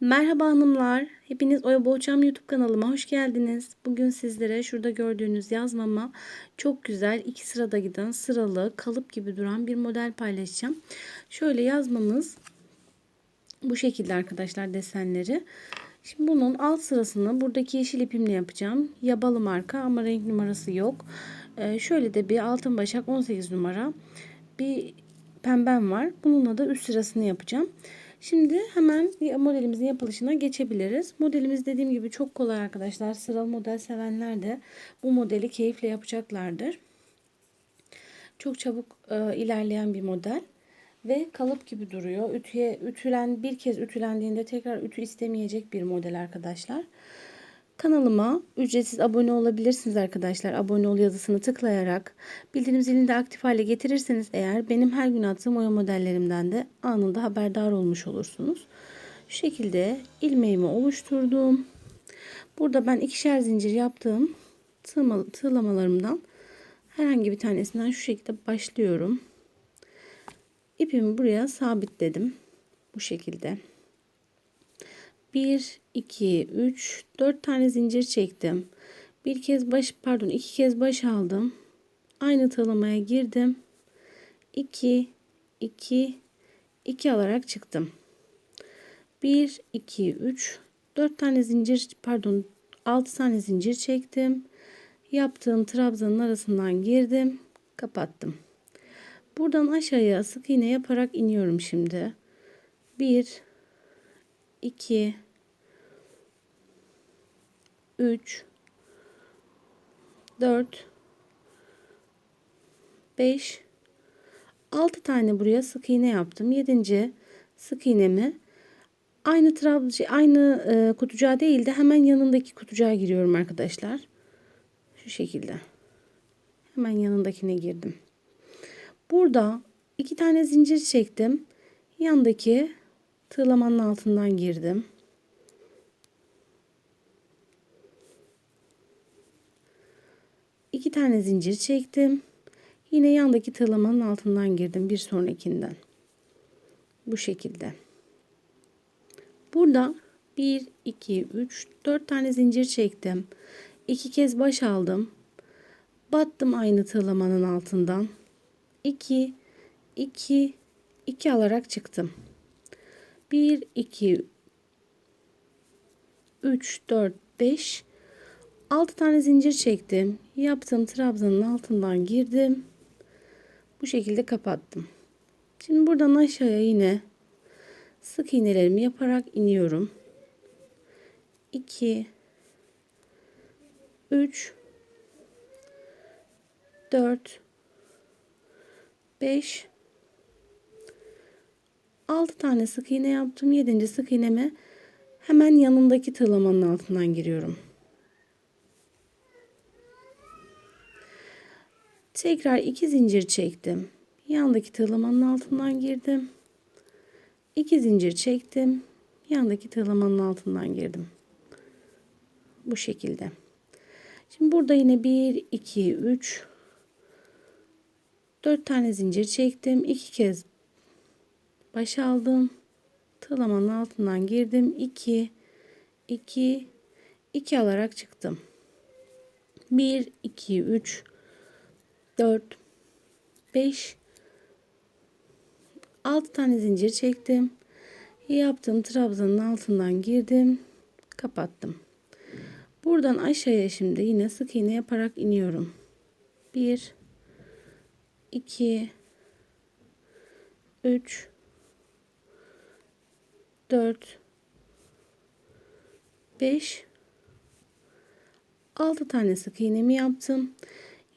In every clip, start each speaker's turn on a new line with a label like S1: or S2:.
S1: Merhaba hanımlar. Hepiniz Oya Boğçam YouTube kanalıma hoş geldiniz. Bugün sizlere şurada gördüğünüz yazmama çok güzel iki sırada giden sıralı kalıp gibi duran bir model paylaşacağım. Şöyle yazmamız bu şekilde arkadaşlar desenleri. Şimdi bunun alt sırasını buradaki yeşil ipimle yapacağım. Yabalı marka ama renk numarası yok. Ee, şöyle de bir altın başak 18 numara bir pembem var. Bununla da üst sırasını yapacağım. Şimdi hemen modelimizin yapılışına geçebiliriz. Modelimiz dediğim gibi çok kolay arkadaşlar. Sıralı model sevenler de bu modeli keyifle yapacaklardır. Çok çabuk e, ilerleyen bir model ve kalıp gibi duruyor. Ütüye ütülen bir kez ütülendiğinde tekrar ütü istemeyecek bir model arkadaşlar. Kanalıma ücretsiz abone olabilirsiniz arkadaşlar. Abone ol yazısını tıklayarak bildirim zilini de aktif hale getirirseniz eğer benim her gün attığım oya modellerimden de anında haberdar olmuş olursunuz. Şu şekilde ilmeğimi oluşturdum. Burada ben ikişer zincir yaptığım tığlamalarımdan herhangi bir tanesinden şu şekilde başlıyorum. İpimi buraya sabitledim. Bu şekilde. 1, 2, 3, 4 tane zincir çektim. Bir kez baş, pardon iki kez baş aldım. Aynı tığlamaya girdim. 2, 2, 2 alarak çıktım. 1, 2, 3, 4 tane zincir, pardon 6 tane zincir çektim. Yaptığım trabzanın arasından girdim. Kapattım. Buradan aşağıya sık iğne yaparak iniyorum şimdi. 1 2 3 4 5 6 tane buraya sık iğne yaptım. 7. sık iğnemi aynı trabzı aynı e, kutucuğa değil de hemen yanındaki kutucuğa giriyorum arkadaşlar. Şu şekilde. Hemen yanındakine girdim. Burada iki tane zincir çektim. Yandaki tığlamanın altından girdim. İki tane zincir çektim. Yine yandaki tığlamanın altından girdim bir sonrakinden. Bu şekilde. Burada 1, 2, 3, 4 tane zincir çektim. 2 kez baş aldım. Battım aynı tığlamanın altından. 2, 2, 2 alarak çıktım. 1, 2, 3, 4, 5, 6 tane zincir çektim. Yaptığım trabzanın altından girdim. Bu şekilde kapattım. Şimdi buradan aşağıya yine sık iğnelerimi yaparak iniyorum. 2 3 4 5 6 tane sık iğne yaptım. 7. sık iğneme hemen yanındaki tığlamanın altından giriyorum. Tekrar 2 zincir çektim. Yandaki tığlamanın altından girdim. 2 zincir çektim. Yandaki tığlamanın altından girdim. Bu şekilde. Şimdi burada yine 1 2 3 4 tane zincir çektim. 2 kez baş aldım. Tığlamanın altından girdim. 2 2 2 alarak çıktım. 1 2 3 4 5 6 tane zincir çektim. Yaptığım trabzanın altından girdim. Kapattım. Buradan aşağıya şimdi yine sık iğne yaparak iniyorum. 1 2 3 4 5 6 tane sık iğnemi yaptım.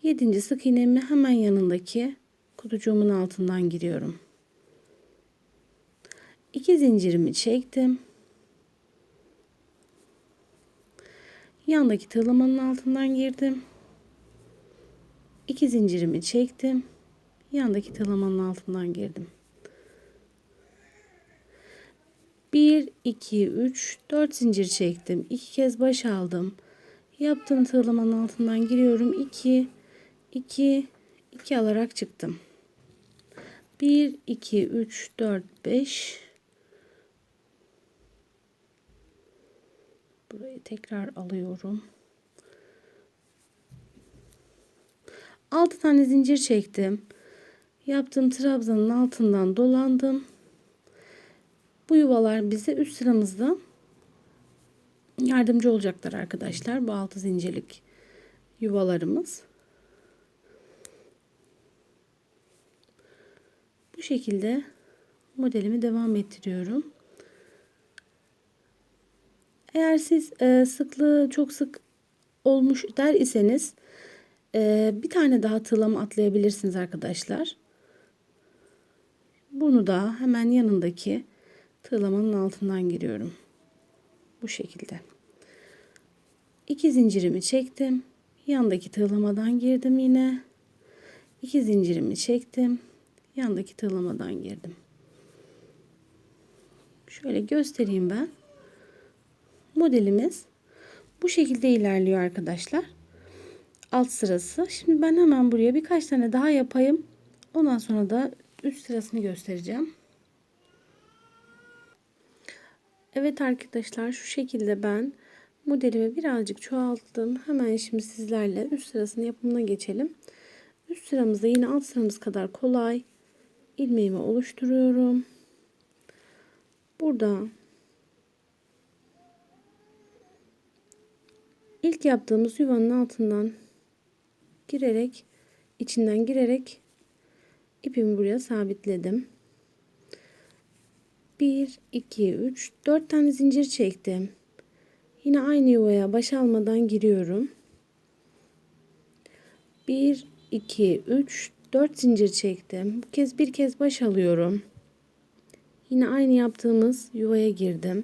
S1: 7. sık iğnemi hemen yanındaki kutucuğumun altından giriyorum. 2 zincirimi çektim. Yandaki tığlamanın altından girdim. 2 zincirimi çektim. Yandaki tığlamanın altından girdim. 1, 2, 3, 4 zincir çektim. 2 kez baş aldım. Yaptığım tığlamanın altından giriyorum. 2, 2, 2 alarak çıktım. 1, 2, 3, 4, 5, Burayı tekrar alıyorum. 6 tane zincir çektim. Yaptığım trabzanın altından dolandım. Bu yuvalar bize üst sıramızda yardımcı olacaklar arkadaşlar. Bu altı zincirlik yuvalarımız. Bu şekilde modelimi devam ettiriyorum. Eğer siz e, sıklığı çok sık olmuş der iseniz e, bir tane daha tığlama atlayabilirsiniz arkadaşlar. Bunu da hemen yanındaki tığlamanın altından giriyorum. Bu şekilde. İki zincirimi çektim. Yandaki tığlamadan girdim yine. İki zincirimi çektim. Yandaki tığlamadan girdim. Şöyle göstereyim ben. Modelimiz bu şekilde ilerliyor arkadaşlar. Alt sırası. Şimdi ben hemen buraya birkaç tane daha yapayım. Ondan sonra da üst sırasını göstereceğim. Evet arkadaşlar şu şekilde ben modelimi birazcık çoğalttım. Hemen şimdi sizlerle üst sırasının yapımına geçelim. Üst sıramızda yine alt sıramız kadar kolay ilmeğimi oluşturuyorum. Burada ilk yaptığımız yuvanın altından girerek içinden girerek ipimi buraya sabitledim. 1 2 3 4 tane zincir çektim. Yine aynı yuvaya baş almadan giriyorum. 1 2 3 4 zincir çektim. Bu kez bir kez baş alıyorum. Yine aynı yaptığımız yuvaya girdim.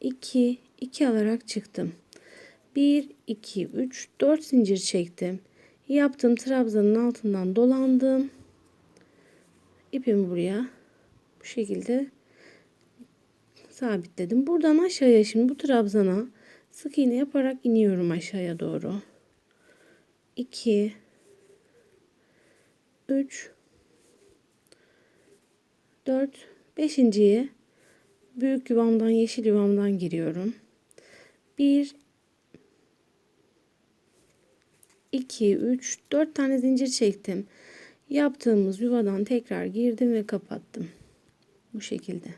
S1: 2 2 alarak çıktım. 1 2 3 4 zincir çektim. Yaptığım trabzanın altından dolandım. İpimi buraya bu şekilde sabitledim. Buradan aşağıya şimdi bu trabzana sık iğne yaparak iniyorum aşağıya doğru. 2 3 4 5.yi büyük yuvamdan yeşil yuvamdan giriyorum. 1 2 3 4 tane zincir çektim. Yaptığımız yuvadan tekrar girdim ve kapattım. Bu şekilde.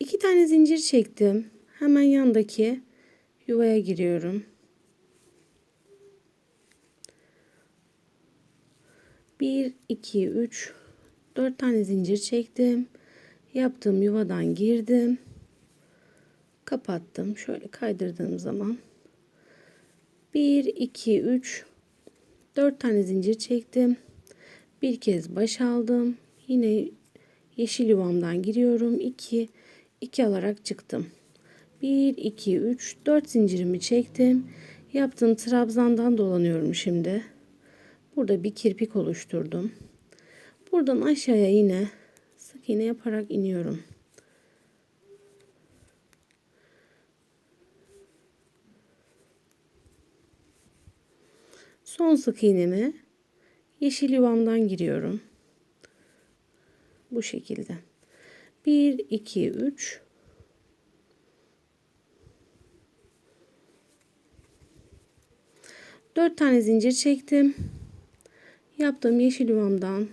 S1: 2 tane zincir çektim. Hemen yandaki yuvaya giriyorum. 1 2 3 4 tane zincir çektim. Yaptığım yuvadan girdim. Kapattım. Şöyle kaydırdığım zaman 1 2 3 4 tane zincir çektim. Bir kez baş aldım. Yine yeşil yuvamdan giriyorum. 2 2 alarak çıktım. 1 2 3 4 zincirimi çektim. Yaptığım trabzandan dolanıyorum şimdi. Burada bir kirpik oluşturdum. Buradan aşağıya yine sık iğne yaparak iniyorum. Son sık iğnemi yeşil yuvamdan giriyorum. Bu şekilde. 1 2 3 4 tane zincir çektim. Yaptığım yeşil yuvamdan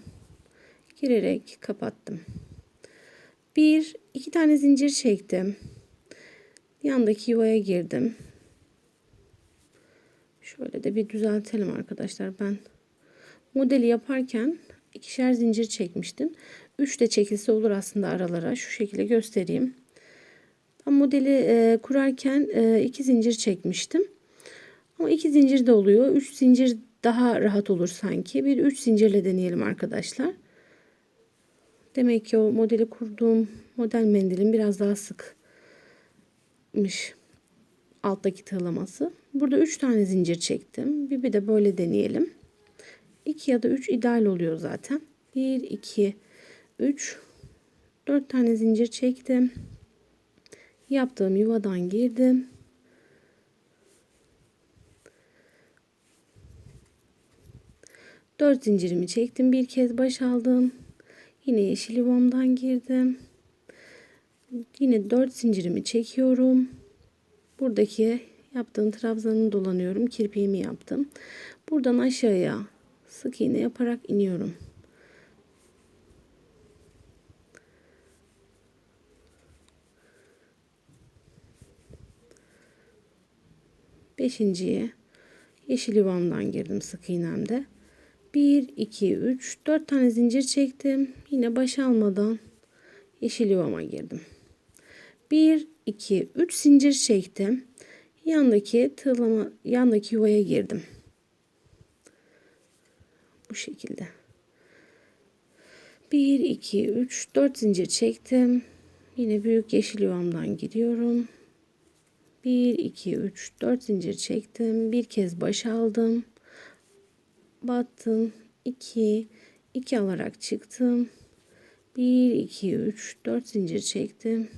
S1: girerek kapattım. Bir, iki tane zincir çektim. Yandaki yuvaya girdim. Şöyle de bir düzeltelim arkadaşlar. Ben modeli yaparken ikişer zincir çekmiştim. Üç de çekilse olur aslında aralara. Şu şekilde göstereyim. Ben modeli e, kurarken e, iki zincir çekmiştim. Ama iki zincir de oluyor. Üç zincir daha rahat olur sanki. Bir üç zincirle deneyelim arkadaşlar. Demek ki o modeli kurduğum model mendilin biraz daha sıkmış alttaki tığlaması. Burada 3 tane zincir çektim. Bir, bir de böyle deneyelim. 2 ya da 3 ideal oluyor zaten. 1, 2, 3, 4 tane zincir çektim. Yaptığım yuvadan girdim. 4 zincirimi çektim. Bir kez baş aldım. Yine yeşil yuvamdan girdim. Yine 4 zincirimi çekiyorum. buradaki yaptığım trabzanını dolanıyorum. Kirpiğimi yaptım. Buradan aşağıya sık iğne yaparak iniyorum. Beşinciye yeşil yuvamdan girdim sık iğnemde. 1, 2, 3, 4 tane zincir çektim. Yine baş almadan yeşil yuvama girdim. 1, 2, 3 zincir çektim. Yandaki tığlama, yandaki yuvaya girdim. Bu şekilde. 1, 2, 3, 4 zincir çektim. Yine büyük yeşil yuvamdan giriyorum. 1, 2, 3, 4 zincir çektim. Bir kez baş aldım. Battım. 2, 2 alarak çıktım. 1, 2, 3, 4 zincir çektim.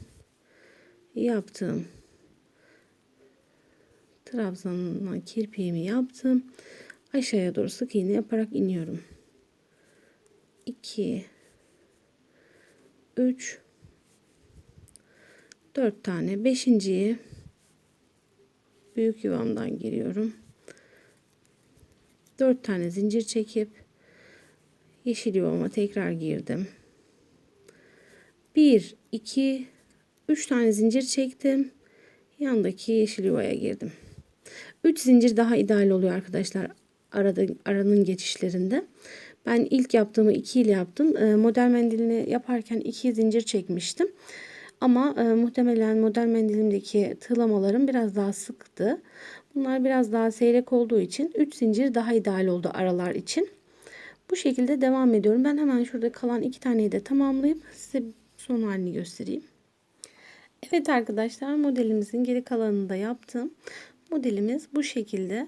S1: Yaptım. Trabzanına kirpiğimi yaptım. Aşağıya doğru sık iğne yaparak iniyorum. 2 3 4 tane. Beşinciyi büyük yuvamdan giriyorum. 4 tane zincir çekip yeşil yuvama tekrar girdim. 1 2 3 tane zincir çektim. Yandaki yeşil yuvaya girdim. 3 zincir daha ideal oluyor arkadaşlar arada aranın geçişlerinde. Ben ilk yaptığımı 2 ile yaptım. E, model mendilini yaparken 2 zincir çekmiştim. Ama e, muhtemelen model mendilimdeki tığlamalarım biraz daha sıktı. Bunlar biraz daha seyrek olduğu için 3 zincir daha ideal oldu aralar için. Bu şekilde devam ediyorum. Ben hemen şurada kalan iki taneyi de tamamlayıp size son halini göstereyim. Evet arkadaşlar modelimizin geri kalanını da yaptım. Modelimiz bu şekilde.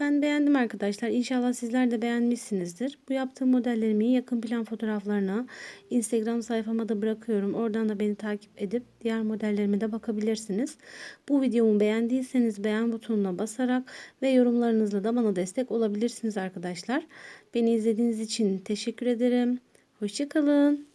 S1: Ben beğendim arkadaşlar. İnşallah sizler de beğenmişsinizdir. Bu yaptığım modellerimin yakın plan fotoğraflarını Instagram sayfama da bırakıyorum. Oradan da beni takip edip diğer modellerime de bakabilirsiniz. Bu videomu beğendiyseniz beğen butonuna basarak ve yorumlarınızla da bana destek olabilirsiniz arkadaşlar. Beni izlediğiniz için teşekkür ederim. Hoşçakalın.